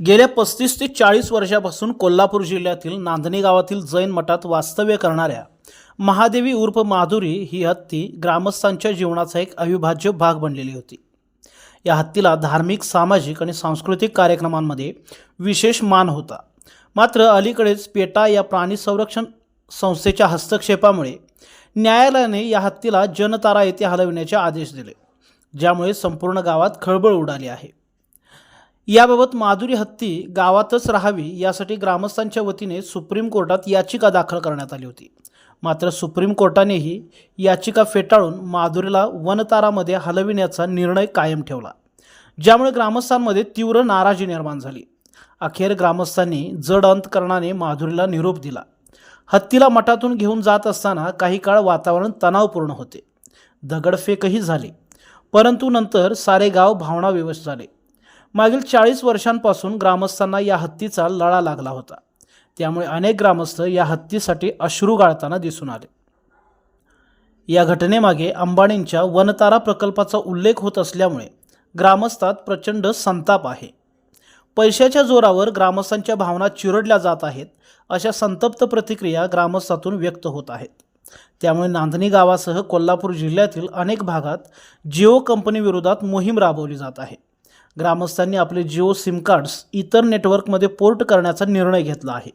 गेल्या पस्तीस ते चाळीस वर्षापासून कोल्हापूर जिल्ह्यातील नांदणी गावातील जैन मठात वास्तव्य करणाऱ्या महादेवी उर्फ माधुरी ही हत्ती ग्रामस्थांच्या जीवनाचा एक अविभाज्य भाग बनलेली होती. या हत्तीला धार्मिक सामाजिक आणि सांस्कृतिक कार्यक्रमांमध्ये विशेष मान होता. मात्र अलीकडेच पेटा या प्राणी संरक्षण संस्थेच्या हस्तक्षेपामुळे न्यायालयाने या हत्तीला जनतारा येथे हलविण्याचे आदेश दिले ज्यामुळे संपूर्ण गावात खळबळ उडाली आहे. याबाबत माधुरी हत्ती गावातच राहावी यासाठी ग्रामस्थांच्या वतीने सुप्रीम कोर्टात याचिका दाखल करण्यात आली होती. मात्र सुप्रीम कोर्टानेही याचिका फेटाळून माधुरीला वनतारामध्ये हलविण्याचा निर्णय कायम ठेवला ज्यामुळे ग्रामस्थांमध्ये तीव्र नाराजी निर्माण झाली. अखेर ग्रामस्थांनी जड अंतकरणाने माधुरीला निरोप दिला. हत्तीला मठातून घेऊन जात असताना काही काळ वातावरण तणावपूर्ण होते. दगडफेकही झाली परंतु नंतर सारे गाव भावनाविवश झाले. मागील चाळीस वर्षांपासून ग्रामस्थांना या हत्तीचा लळा लागला होता. त्यामुळे अनेक ग्रामस्थ या हत्तीसाठी अश्रू गाळताना दिसून आले. या घटनेमागे अंबानींच्या वनतारा प्रकल्पाचा उल्लेख होत असल्यामुळे ग्रामस्थात प्रचंड संताप आहे. पैशाच्या जोरावर ग्रामस्थांच्या भावना चिरडल्या जात आहेत अशा संतप्त प्रतिक्रिया ग्रामस्थातून व्यक्त होत आहेत. त्यामुळे नांदणी गावासह कोल्हापूर जिल्ह्यातील अनेक भागात जिओ कंपनीविरोधात मोहीम राबवली जात आहे. ग्रामस्थांनी आपले जिओ सिम कार्ड्स इतर नेटवर्कमध्ये पोर्ट करण्याचा निर्णय घेतला आहे.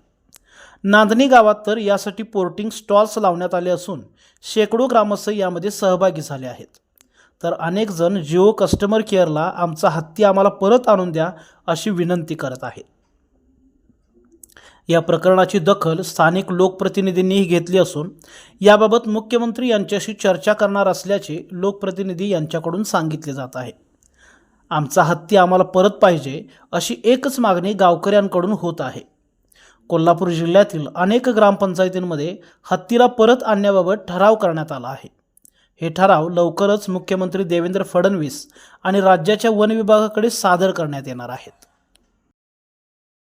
नांदणी गावात तर यासाठी पोर्टिंग स्टॉल्स लावण्यात आले असून शेकडो ग्रामस्थ यामध्ये सहभागी झाले आहेत. तर अनेक जण जिओ कस्टमर केअरला आमचा हत्ती आम्हाला परत आणून द्या अशी विनंती करत आहेत. या प्रकरणाची दखल स्थानिक लोकप्रतिनिधींनीही घेतली असून याबाबत मुख्यमंत्री यांच्याशी चर्चा करणार असल्याचे लोकप्रतिनिधी यांच्याकडून सांगितले जात आहे. आमचा हत्ती आम्हाला परत पाहिजे अशी एकच मागणी गावकऱ्यांकडून होत आहे. कोल्हापूर जिल्ह्यातील अनेक ग्रामपंचायतींमध्ये हत्तीला परत आणण्याबाबत ठराव करण्यात आला आहे. हे ठराव लवकरच मुख्यमंत्री देवेंद्र फडणवीस आणि राज्याच्या वन विभागाकडे सादर करण्यात येणार आहेत.